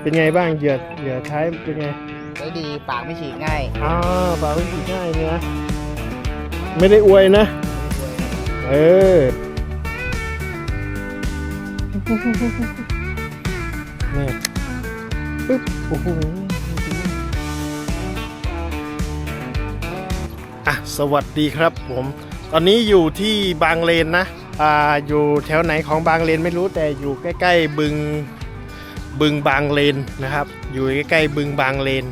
เป็นไงบ้างเหยื่อเหยื่อใช้เป็นไงได้ดีปากไม่ฉีกง่ายอ้าวปลาไม่ฉีดง่ายเนี่ยนะไม่ได้อวยนะ เออ นี่ปึ๊บโอ้โหอะ สวัสดีครับผม ตอนนี้อยู่ที่บางเลนนะ อ่า อยู่แถวไหนของบางเลนไม่รู้แต่อยู่ใกล้ ๆ บึง บึงบางเลนนะครับ อยู่ใกล้ๆบึงบางเลน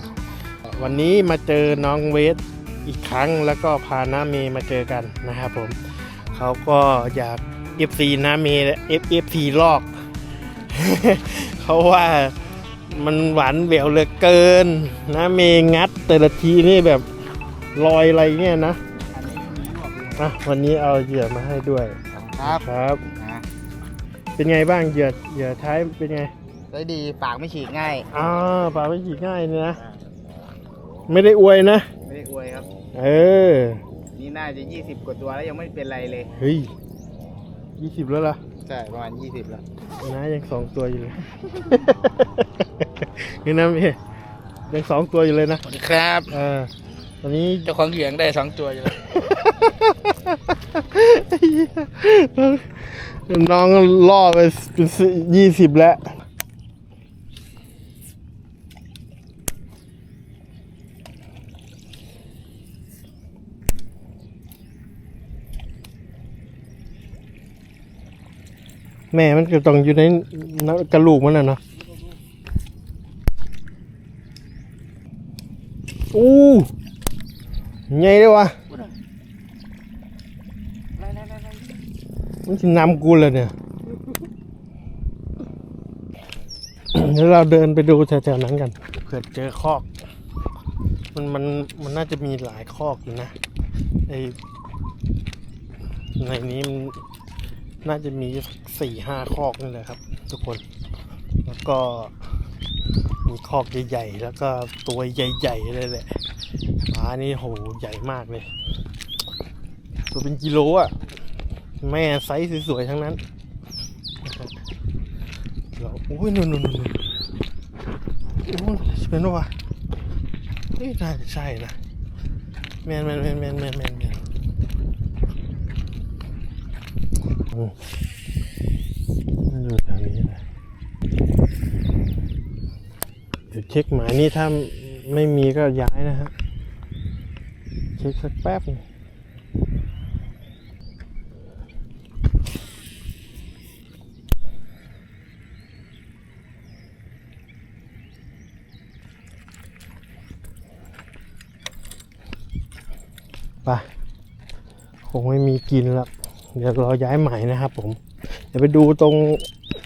วันนี้มาเจอน้องเวสอีกครั้งแล้วก็พาน้าเมย์มาเจอกันนะครับผมเขาก็อยาก FC น้าเมย์ F FC ลอกเขาว่ามันหวานแหววเหลือเกินน้าเมย์งัดแต่ละทีนี่แบบลอยอะไรเงี้ยนะอะวันนี้เอาเหยื่อมาให้ด้วยครับครับนะเป็นไงบ้างเหยื่อเหยื่อใช้เป็นไง ได้ดีปากไม่ฉีกง่ายอ้าวปลาไม่ฉีกง่ายเนี่ยนะ ไม่ได้อวยนะ ไม่ได้อวยครับ เออ นี่น่าจะ 20 กว่าตัวแล้วยังไม่เป็นไรเลย เฮ้ยยี่สิบแล้วล่ะใช่ ประมาณ 20 แล้ว นะยังสองตัวอยู่เลย นี่นะพี่ยังสองตัวอยู่เลยนะ สวัสดีครับ เออ ตอนนี้ เจ้าของเหลืองได้สองตัวอยู่แล้วน้องล่อไปเป็นยี่สิบแล้ว แม่มันก็ต้องอยู่ในนกระลูกมันน่ะเนาะอู้ใหญ่เลยวะมันจะนำกูเลยเนี่ยเดี๋ยวเราเดินไปดูแถวๆนั้นกันเผื่อเจอคอก มันมันมันน่าจะมีหลายคอกอยู่นะไอในนี้มันน่าจะมี สี่ห้าคอกนี่แหละครับ ทุกคน แล้วก็มีคอกใหญ่ๆ แล้วก็ตัวใหญ่ๆเลยแหละปลานี่โหใหญ่มากเลย ตัวเป็นกิโลอะ แม่ไซส์สวยๆ ทั้งนั้นเราโอ้ยนู่นนู่นนู่นโอ้ยเป็นวะเฮ้ยน่าจะใช่นะแมนแมนแมนแมนแมนแมนแมนอยู่แถวนี้แหละเดี๋ยวเช็คหมายนี่ถ้าไม่มีก็ย้ายนะฮะ เช็คสักแป๊บหนึ่งไปคงไม่มีกินแล้วเดี๋ยวรอย้ายใหม่นะครับผม เดี๋ยวไปดูตรง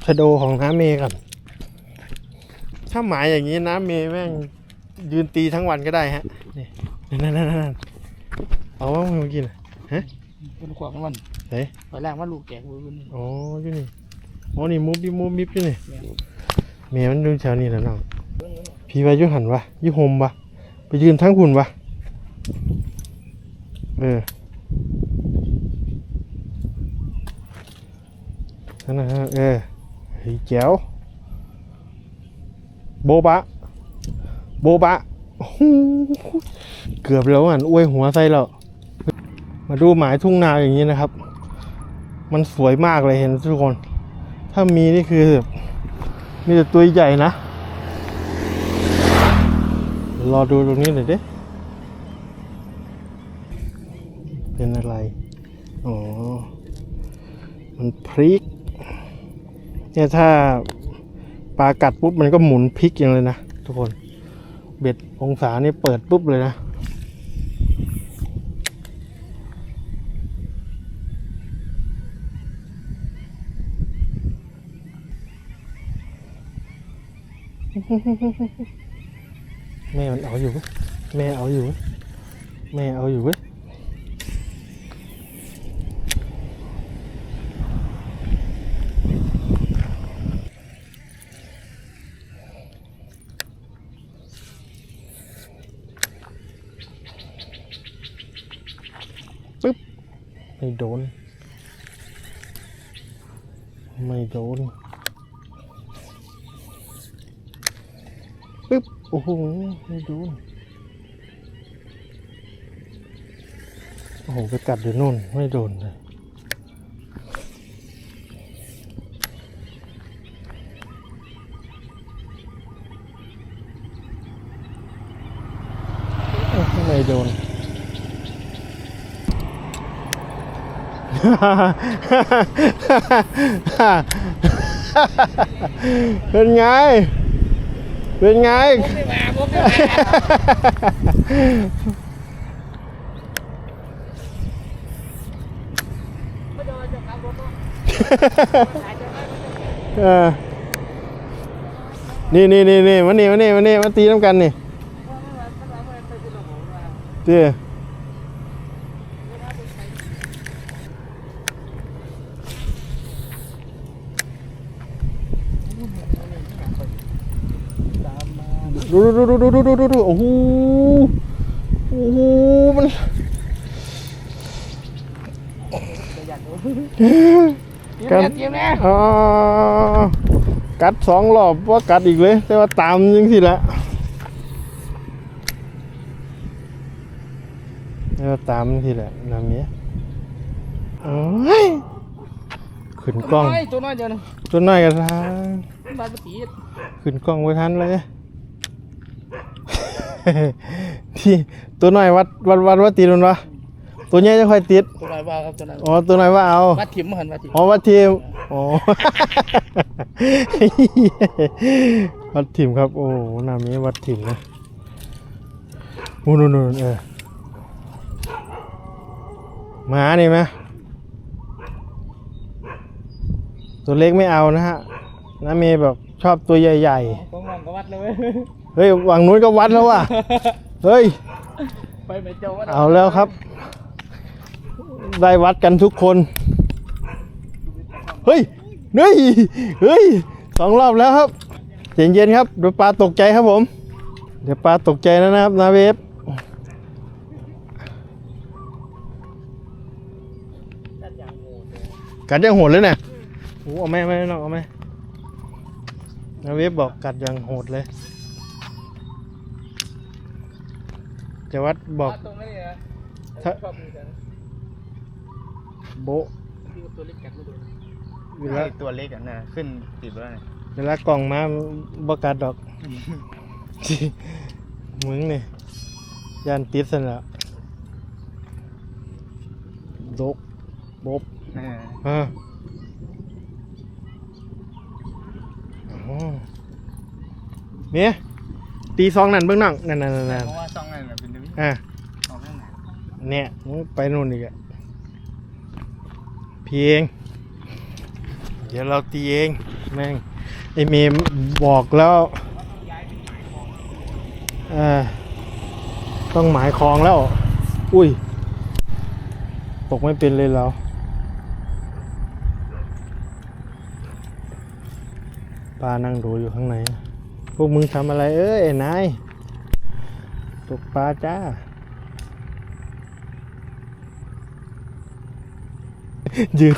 ชะโดของน้าเมย์ก่อน ถ้าหมายอย่างนี้น้าเมย์แม่งยืนตีทั้งวันก็ได้ฮะนี่นั่นนั่นนั่นเอาว่ามึงมากินอะเป็นขวางมันเฮ้ยตอนแรกว่าลูกแกกูเป็นอ๋ออยู่นี่อ๋อนี่มุบดิมุบมิบอยู่นี่เมย์มันดูแถวนี้แหล้วน้องพี่ไปอยุหันวะอยุโฮมวะไปยืนทั้งหุ่นวะเออนั่นนะฮะเออเฮ้ยแจ๋ว โบบะ โบบะเกือบแล้วอะอ้วยหัวใส่แล้ว มาดูหมายทุ่งนาอย่างนี้นะครับ มันสวยมากเลยเห็นทุกคน ถ้ามีนี่คือ มีแต่ตัวใหญ่นะ รอดูตรงนี้หน่อยดิเป็นอะไร อ๋อ มันพริก เนี่ยถ้า ปลากัดปุ๊บมันก็หมุนพลิกอย่างเลยนะทุกคน เบ็ดองศานี่เปิดปุ๊บเลยนะแม่มันเอาอยู่ แม่เอาอยู่ แม่เอาอยู่เว้ย โดน ไม่โดนปึ๊บโอ้โหไม่โดนโอ้โหไปกัดอยู่นู่นไม่โดนเลยไม่โดน เป็นไง เป็นไง เออนี่นี่นี่นี่มานี่มานี่มานี่มาตีน้ำกันนี่เตี้ย ดูดูดูดูดูดูดูดูโอ้โหโอ้โหมันเกมแน่เกมแน่อ๋อกัดสองรอบว่ากัดอีกเลย แต่ว่าตามยังสิละแต่ว่าตามยังสิละน้ำเนี้ยโอ้ยขึ้นกล้องตัวน้อยเดียวนึงจนน้อยกันทางบาดปฏิดขึ้นกล้องไว้ทันเลย ที่ตัวน้อยวัดวัดวัดว่าติดมันวะตัวใหญ่จะค่อยติดตัวน้อยว่าครับตัวน้อยอ๋อตัวน้อยว่าเอาวัดถิ่มมาหันวัดถิ่มอ๋อวัดทีมอ๋อวัดทีมครับโอ้นามีวัดทีมนะโอ้นู่นนู่นเออหมานี่ไหมตัวเล็กไม่เอานะฮะน้าเมย์แบบชอบตัวใหญ่กองงก็วัดเลย เว้ยๆเฮ้ยวังนู้นก็วัดแล้วว่ะ เฮ้ย ไปไม่เจ้าวัดเอาแล้วครับ ได้วัดกันทุกคน เฮ้ย เฮ้ย เฮ้ยสองรอบแล้วครับเย็นเย็นๆครับเดี๋ยวปลาตกใจครับผม เดี๋ยวปลาตกใจนะนะครับนาเวฟกัดยังโหดเลยเนี่ยโอ้เอาแม่ไม่น้องเอาแม่นาเวฟบอกกัดยังโหดเลย จะวัดบอกตรงนี้นะถ้าชอบมือกันโบะที่ตัวเล็กกัดไม่โดนเวลาตัวเล็กอะนะขึ้นติดแล้วนะเวลากล่องมาบกัดดอกมึงนี่ยันติดสนะดกบบอ่าอ๋อเนี่ยตีซองนั่นเบื้องนั่งนั่นนั่นนั่นนั่นเพราะว่าซ่องนั่นน่ะเป็นดึง อะซ่องข้างหน้าเนี่ยมึงไปนู่นอีกอะเพียงเดี๋ยวเราตีเองแม่งไอเมมบอกแล้วเออต้องหมายคลองแล้ว อุ้ย ตกไม่เป็นเลยเราปลานั่งดูอยู่ข้างใน พวกมึงทำอะไรเอ้ยไอ้นาย ตกปลาจ้า ยืน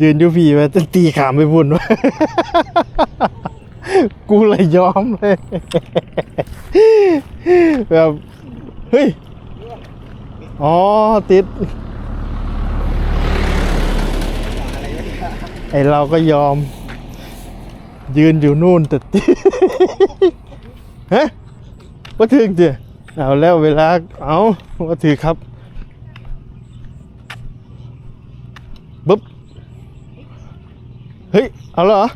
ยืนอยู่พี่ว่าจะตีขามไปบุญวะกูเลยยอมเลยแบบเฮ้ย อ๋อ ติด ไอเราก็ยอม ยืนอยู่นู่นแต่ติดฮะว่าถึงเดีย เอาแล้วเวลา เอาว่าถือครับบึ๊บ เฮ้ย เอาแล้วเหรอ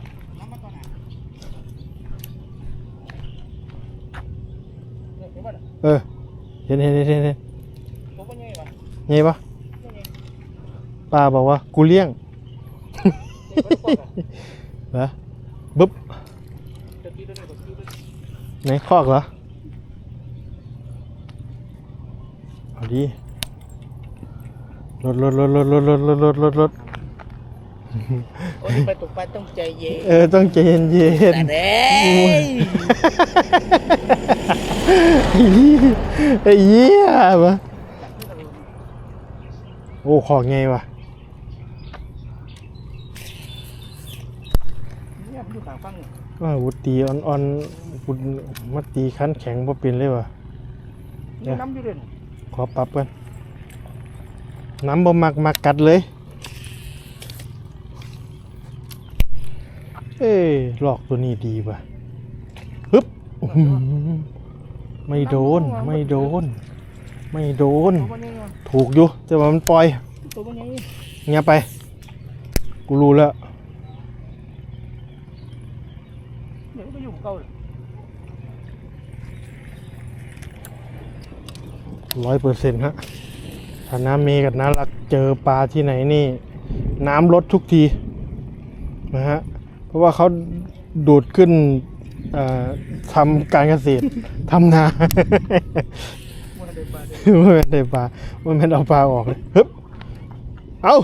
เออเห็นเห็นเห็นเห็นยังไงวะปะป้าบอกว่า กูเลี้ยงเหรอบึ๊บจะตีตัวนี้ตัวนี้ตัวนี้ไหนคอกเหรอ เอาดีรถรถรถรถรถรถรถรถรถรถโอ้ยไปตกปลาต้องใจเย็นเออต้องใจเย็นเย็นแต่เด้ไอ้เหี้ยมะโอ้ของไงวะเนี่ยมันอยู่ทางฟังเนี่ยว่าวุตีอ่อนคุณมาตีคันแข็งบ่เป็นเลยวะนี่น้ำอยู่เด่น ขอปรับกันน้ำบ่มักมักกัดเลย เอ้หลอกตัวนี้ดีป่ะฮึบไม่โดน ไม่โดน ไม่โดน ถูกอยู่แต่ว่ามันปล่อยตัวมันยังไงเงียไป กูรู้แล้วเดี๋ยวไปอยู่กับเก่าเลย ร้อยเปอร์เซ็นต์ฮะถ้าน้ำเมกับน้ำรักเจอปลาที่ไหนนี่ น้ำลดทุกทีนะฮะเพราะว่าเขาดูดขึ้นทำการเกษตรทำนามันได้าเด่นไม่เป็นได้ปลาไม่เป็นเอาปลาออกเลยฮึบเอา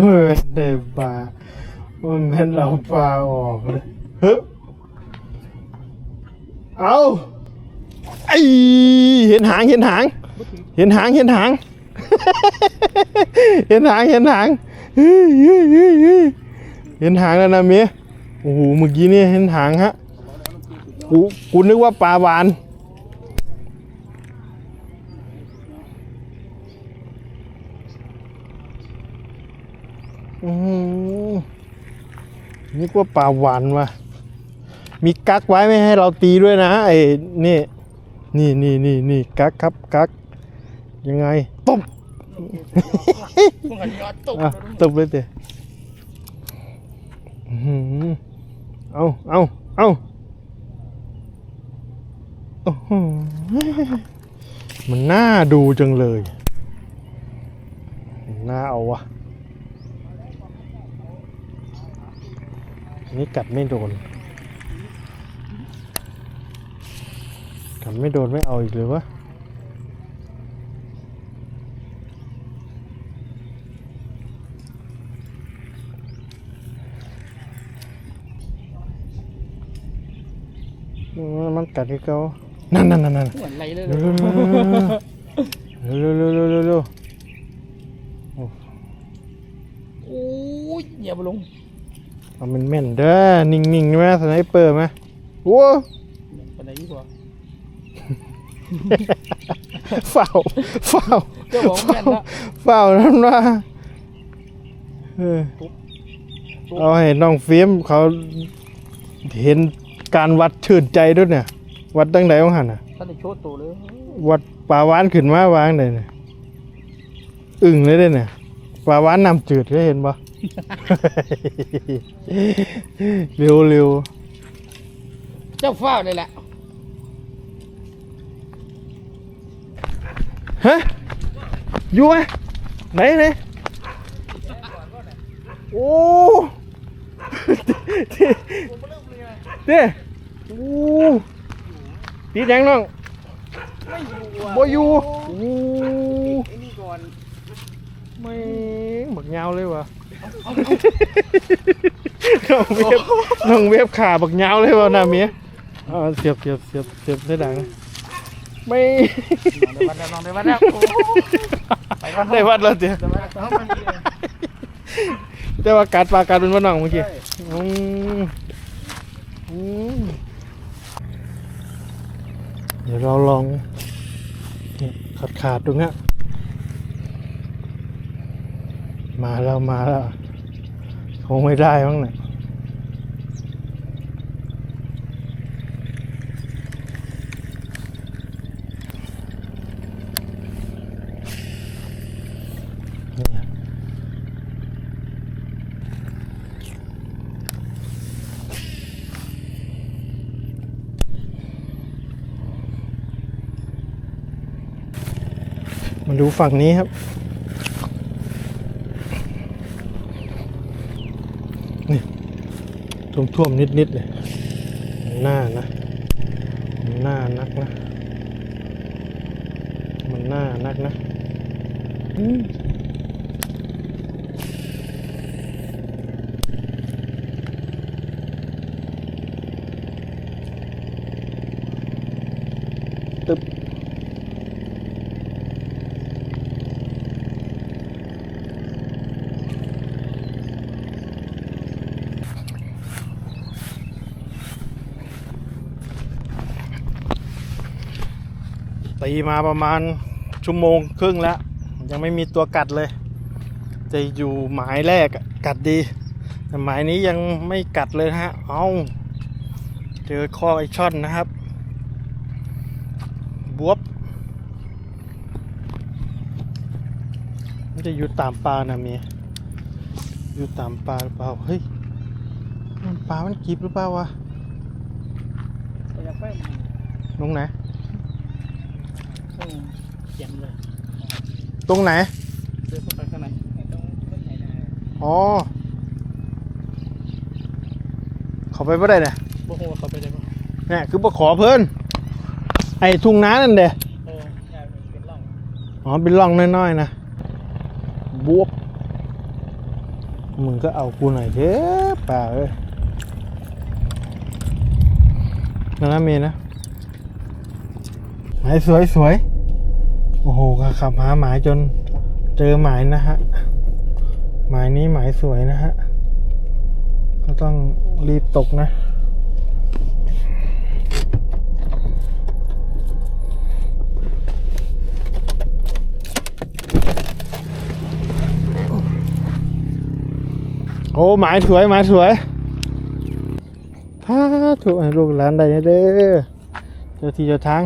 ไม่เป็นได้ปลาไม่เป็นเอาปลาออกเลยฮึบเอา เห็นหางเห็นหาง เห็นหางเห็นหาง เห็นหางเห็นหางเห็นหางแล้วนะเมียโอ้โหเมื่อกี้นี่เห็นหางฮะกูกูนึกว่าปลาวานอืมนึกว่าปลาหวานวะมีกักไว้ไม่ให้เราตีด้วยนะไอ้นี่ นี่นี่นี่นี่กักครับกักยังไงตบมึงหันยอดตกอะตบเลยเตะอื้อหือเอาเอาเอาโอ้โหมันน่าดูจังเลยน่าเอาวะนี่กัดไม่โดน กัดไม่โดนไม่เอาอีกเลยวะอืมมันกัดที่เขานั่นนั่นนั่นนั่นเหมือนไรเลยเร็วเร็วเร็วเร็วเร็วเร็วเร็วโอ้ยอย่าไปลงเอามันแม่นเด้อ นิ่งๆไหมสไนเปอร์ไหมโว้ไปไหนดีกว่า ฝ้าวฝ้าวเจ้าของแม่นละฝ้าวนั่นว่าเออเอาให้น้องฟิล์มเขาเห็นการวัดชื่นใจด้วยเนี่ย วัดตั้งไหนของหันอะท่านได้โชว์ตัวเลยวัดปลาวานขึ้นมาวางเลยเนี่ยอึ่งเลยเด้อเนี่ยปลาวานน้ำจืดก็เห็นปะเร็วเร็วเจ้าฟ้าวเลยแหละ ฮะอยู่ไหมไหนไหนโอ้เด้โอ้ตีแดงน้องไม่อยู่อะบ่อยู่โอ้ไอ้นี่ก่อนไม่บักยาวเลยวะน้องเวฟน้องเวฟขาบักยาวเลยวะหน้าเมียเอาเสียบเสียบเสียบเสียบได้ดัง ไม่เดี๋ยววันแล้วน้องเดี๋ยววันแล้วโอ้ไปก่อนได้วัดแล้วเจ้เดี๋ยววันแล้วเอามันดีเลยแต่ว่าการปลาการเป็นว่าน้องเมื่อกี้อืมอืมเดี๋ยวเราลองเนี่ยขาดขาดๆตรงเนี้ยมาแล้วมาแล้วคงไม่ได้มั้งเนี่ยเนี่ย มาดูฝั่งนี้ครับ นี่ท่วมๆนิดๆเลยหน้านะ มันหน้านักนะ มันหน้านักนะ ตีมาประมาณชั่วโมงครึ่งแล้ว ยังไม่มีตัวกัดเลย จะอยู่หมายแรกอะกัดดี แต่หมายนี้ยังไม่กัดเลยนะฮะ เอาเจอข้อไอช่อนนะครับ บวบมันจะอยู่ตามปลานะเมียอยู่ตามปลาหรือเปล่า เฮ้ยมันปลามันกิบหรือเปล่าวะไปแล้วไปตรงไหนอืม เยี่ยมเลยตรงไหนเดินเข้าไปข้างในตรงต้นไหนนะอ๋อเขาไปไม่ได้เนี่ยโอ้โหเขาไปได้ปะเนี่ยคือมาขอเพิ่นไอ้ทุ่งน้านั่นเด้เออใช่เป็นร่องอ๋อเป็นร่องน้อยๆนะบวบมึงก็เอากูหน่อยเถอะป่าเอ้ยนั่นนะเมย์นะหมายสวยสวย โอ้โหขับหาหมายจนเจอหมายนะฮะ หมายนี้หมายสวยนะฮะ ก็ต้องรีบตกนะโอ้หมายสวยหมายสวยถ้าถูกให้ลูกหลานได้เด้อเจ้าที่เจ้าทาง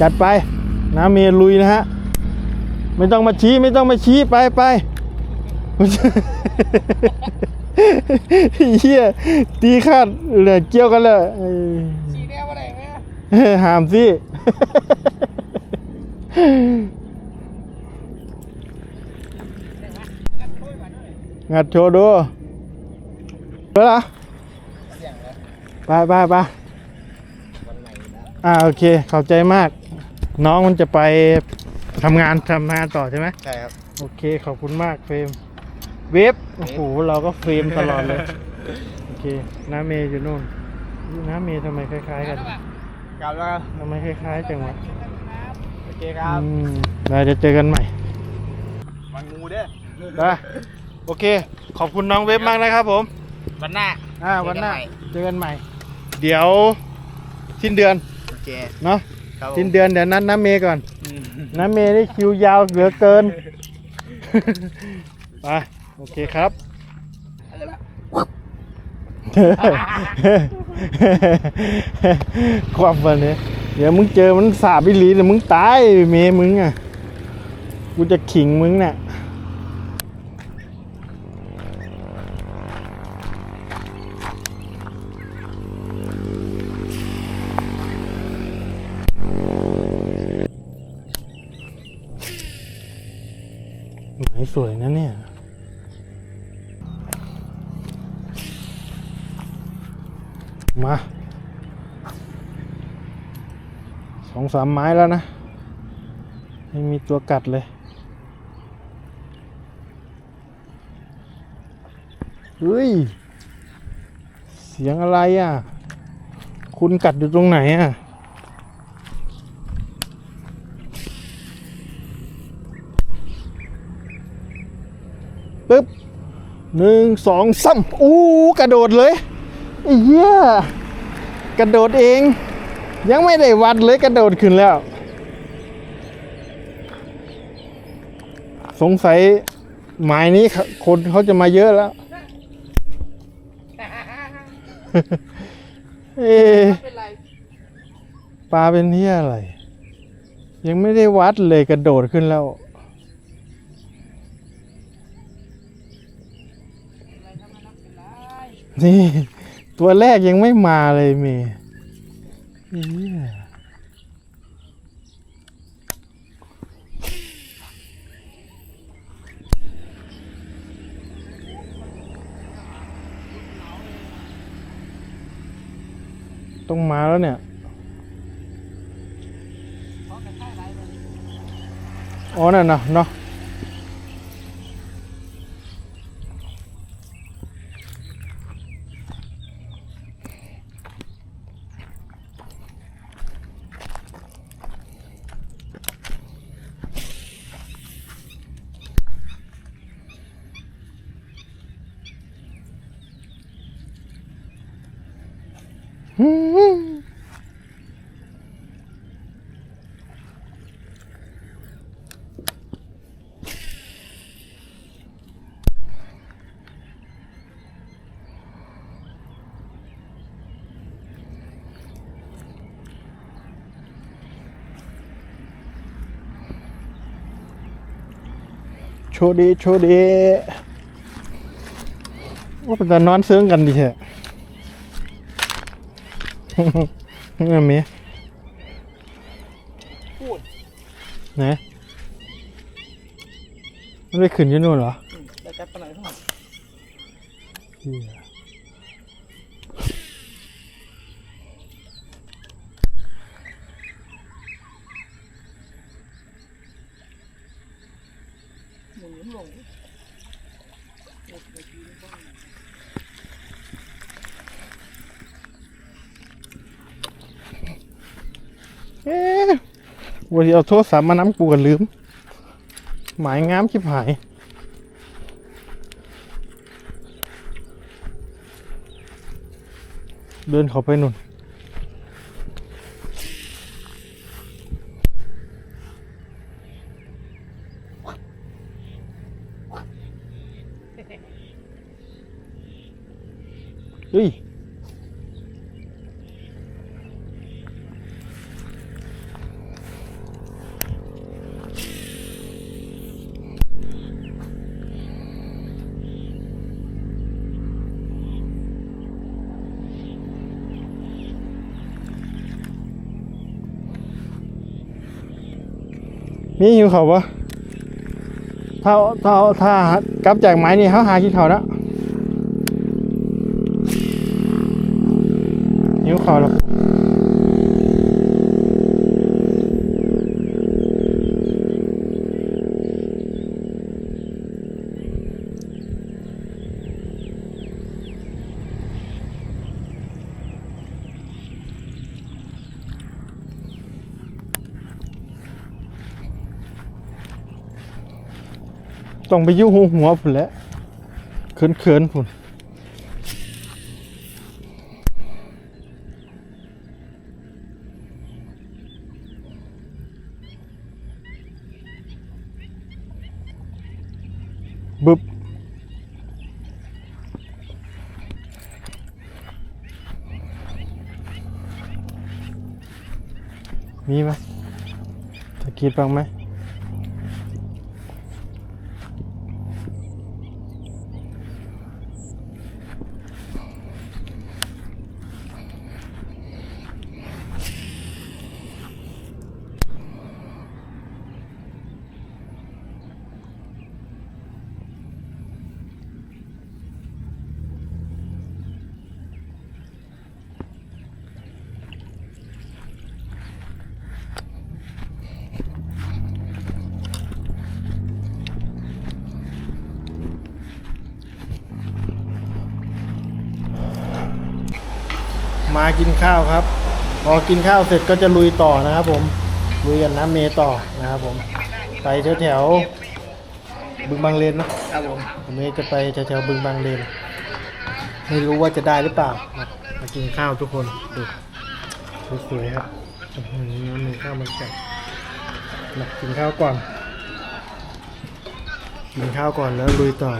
จัดไปน้ำเมลุยนะฮะ ไม่ต้องมาชี้ไม่ต้องมาชี้ไปไปเฮียตีคาดเหลือเกี่ยวกันเลยเอ้แดงอะไรไหมห้ามสิงัดโชว์ดูเดี๋ยวละไปไปไปอ่าโอเคเข้าใจมาก น้องมันจะไปทำงานทำงานต่อใช่ไหมใช่ครับ โอเคขอบคุณมากเฟรมเว็บโอ้โหเราก็เฟรมตลอดเลย โอเคน้าเมย์อยู่นู่นน้าเมย์ทำไมคล้าย ๆ กันกลับแล้วครับทำไมคล้ายๆจังวะโอเคครับอืมเราจะเจอกันใหม่มันงูเด้อนะโอเค ขอบคุณน้องเว็บมากนะครับผม วันหน้า อ่าวันหน้าเจอกันใหม่เจอกันใหม่เดี๋ยวสิ้นเดือนโอเค เนาะ ครับผมสิ้นเดือนเดี๋ยวนัดน้าเมย์ก่อน อืมน้าเมย์นี่คิวยาวเหลือเกิน ไปโอเคครับ ความฝันเนี่ยเดี๋ยวมึงเจอมันสาบวิลีเดี๋ยวมึงตายเมย์มึงอะ กูจะขิงมึงเนี่ยหมาย สวยนะเนี่ยมาสองสามไม้แล้วนะไม่มีตัวกัดเลยเฮ้ย เสียงอะไรอะ คุณกัดอยู่ตรงไหนอะ ปึ๊บ หนึ่งสองสามอู้กระโดดเลยไอ้เหี้ยกระโดดเอง ยังไม่ได้วัดเลยกระโดดขึ้นแล้ว สงสัยหมายนี้เขาคนเขาจะมาเยอะแล้วเอ๊ะเป็นไรปลาเป็นที่อะไร ยังไม่ได้วัดเลยกระโดดขึ้นแล้ว นี่ ตัวแรกยังไม่มาเลยเมย์ต้องมาแล้วเนี่ย อ๋อนั่นนะเนาะ ชว์ดีโชว์ดีว่าเป็นการนอนเซื้องกันดีแท้นี่มีนะมันไปขึ้นอยี่นู่นเหรอ อืมแล้วจับไปไหนทั้งหมด เหี้ย หมุนลง เอ๊ะวันที่เอาโทรศัพท์มาน้ำกูกันลืม หมายงามชิบหายเดินเขาไปนุ่น เฮ้ย มีหิวเขาปะถ้าถ้าถ้ากลับจากไม้นี่เขาหากินเขาแล้วหิวเขาแล้ว ต้องไปยุ่งหัวพุ่นแหล้วเขินเขินผุนบึบมีไหมจะคิดบ้างไหม มากินข้าวครับ พอกินข้าวเสร็จก็จะลุยต่อนะครับ ผมลุยกันน้ำเมต่อนะครับผมไปแถวแถวๆบึงบางเลนเนอะครับผมผมเมจะไปแถวแถวๆบึงบางเลนไม่รู้ว่าจะได้หรือเปล่ามามากินข้าวทุกคนดูสวยๆครับอื้อหือน้ำเมข้าวมันไก่มากินข้าวก่อน กินข้าวก่อนแล้วลุยต่อ